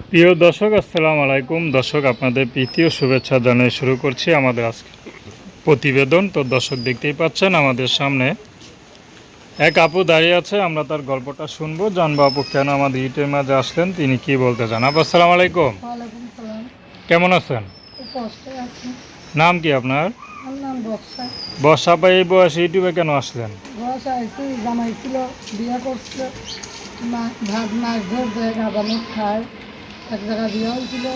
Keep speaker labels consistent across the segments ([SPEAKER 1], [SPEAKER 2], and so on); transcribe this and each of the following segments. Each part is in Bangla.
[SPEAKER 1] প্রিয় দর্শক আসসালাম আলাইকুম। দর্শক আপনাদের প্রীতীয় শুভেচ্ছা জানিয়ে শুরু করছি আমাদের আজকে প্রতিবেদন। তো দর্শক দেখতেই পাচ্ছেন আমাদের সামনে এক আপু দাঁড়িয়ে আছে। আমরা তার গল্পটা শুনব। জানব আপু কেন আমাদের ইটের মাঝে আসলেন? তিনি কি বলতে চান? আপু আসসালাম আলাইকুম। কেমন আছেন? নাম কি আপনার? বর্ষা। পাই এই বয়সে ইউটিউবে কেন আসলেন?
[SPEAKER 2] জামাই ছিল বিয়ে ভাত মাছ ধর দেয় গাঁদা খায়। এক জায়গায় বিয়ে হয়েছিল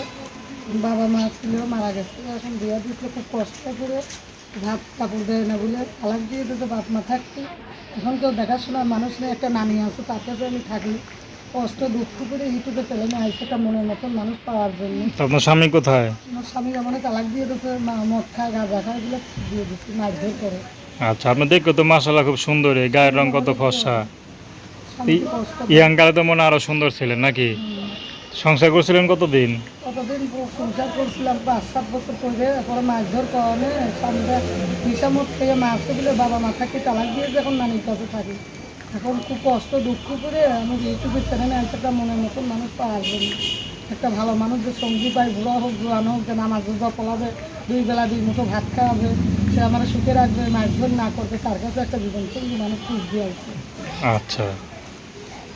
[SPEAKER 2] বাবা মা ছিল মারা গেছে। এখন বিয়ে দিয়েছিল খুব কষ্ট করে ভাত কাপড় দেয় না বলে তালাক দিয়ে দিতে বাপ মা থাকতো। এখন কেউ দেখাশোনার মানুষ নেই একটা নানি আছে তার কাছে আমি থাকি। কষ্ট দুঃখ করে ইউটিউবে ফেলে না আইসে একটা মনের মতন মানুষ পাওয়ার জন্য।
[SPEAKER 1] আপনার স্বামী কোথায়?
[SPEAKER 2] আমার স্বামী যেমন তালাক দিয়ে দিতে মদ খায় গাঁজা খায় এগুলো দিয়ে দিচ্ছে মারধর করে।
[SPEAKER 1] আচ্ছা আপনি দেখো তো মাসাল্লাহ খুব সুন্দর এই গায়ের রং কত ফর্সা।
[SPEAKER 2] কষ্ট
[SPEAKER 1] ইয়াংকালে তো মনে আরও সুন্দর ছিলেন নাকি। সংসার করছিলেন কতদিন?
[SPEAKER 2] কতদিন সংসার করছিলাম পাঁচ সাত বছর পরে তারপরে মারধর কারণে স্বামীরা হিসামত থেকে মারতে দিলে বাবা মা থাকি তালাক দিয়ে এখন নানির কাছে থাকি। এখন খুব কষ্ট দুঃখ করে আমি ইউটিউবের চ্যানেলে একটা মনের মতন মানুষ পাওয়ার জন্য একটা ভালো মানুষ যে সঙ্গী পাই বুড়া হোক জোয়ান হোক যে নামাজ রোজা পলাবে দুই বেলা দুই মুঠো ভাত খাওয়াবে সে আমার সুখে রাখবে মারধর না করবে তার কাছে একটা জীবন সঙ্গী মানুষ খুঁজ দিয়ে আছে
[SPEAKER 1] আচ্ছা।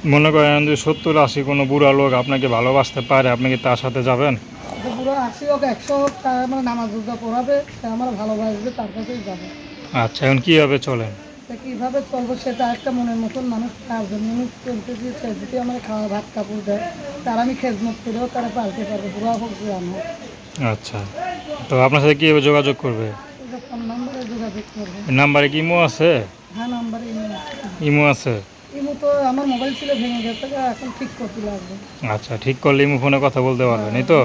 [SPEAKER 1] মনে করেন যে সত্তর আশি কোনো বুড়া লোক আপনাকে ভালোবাসতে পারে আপনি কি তার সাথে যাবেন?
[SPEAKER 2] পুরো আশি হোক একশো আমার নামাজ রোজা পড়াবে আমার ভালোবাসবে তার কাছেই যাবে।
[SPEAKER 1] আচ্ছা এখন কীভাবে চলেন?
[SPEAKER 2] কীভাবে চলবো সেটা একটা মনের মতন মানুষ তার জন্য চলতে দিয়ে যদি আমার খাওয়া ভাত কাপড় দেয় তার আমি খেজমত করেও তারা পালতে পারব বুড়া হোক হোক।
[SPEAKER 1] আচ্ছা তো আপনার সাথে কীভাবে যোগাযোগ করবে?
[SPEAKER 2] নাম্বারে যোগাযোগ করব।
[SPEAKER 1] নাম্বারে কি ইমো আছে?
[SPEAKER 2] হ্যাঁ নাম্বারে ইমো আছে।
[SPEAKER 1] ইমো আছে?
[SPEAKER 2] তো আমার মোবাইল ছিল ভেঙে গেছে এখন ঠিক করতে লাগবে।
[SPEAKER 1] আচ্ছা ঠিক করলে ইমো ফোনে কথা বলতে পারবেন এই তো।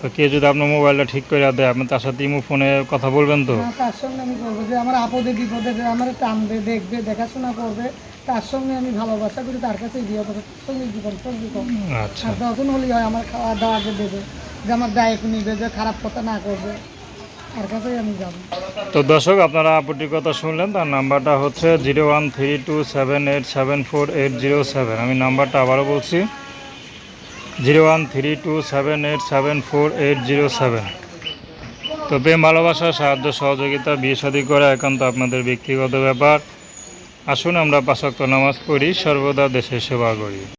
[SPEAKER 1] তো কে যদি আপনার মোবাইলটা ঠিক করে দেয় আপনি তার সাথে ইমো ফোনে কথা বলবেন তো?
[SPEAKER 2] হ্যাঁ, তার সঙ্গে আমি বলব যে আমার আপদে বিপদে যে আমার টানবে দেখবে দেখাশোনা করবে তার সঙ্গে আমি ভালোবাসা করি তার কাছেই করব তার সঙ্গে জীবন সঙ্গী
[SPEAKER 1] আচ্ছা।
[SPEAKER 2] যখন হলেই হয় আমার খাওয়া দাওয়া দেবে যে আমার ডায়েট নিবে যে খারাপ কথা না করবে
[SPEAKER 1] তো দর্শক, আপনারা আপুটির কথা শুনলেন, তার নাম্বারটা হচ্ছে zero one three two seven eight seven four eight zero seven. আমি নাম্বারটা আবারও বলছি, zero one three two seven eight seven four eight zero seven. তো প্রেম, ভালোবাসা, সাহায্য, সহযোগিতা, বিয়ে শাদী করা একান্ত আপনাদের ব্যক্তিগত ব্যাপার। আসুন আমরা পাশাক্ত নামাজ পড়ি, সর্বদা দেশের সেবা করি।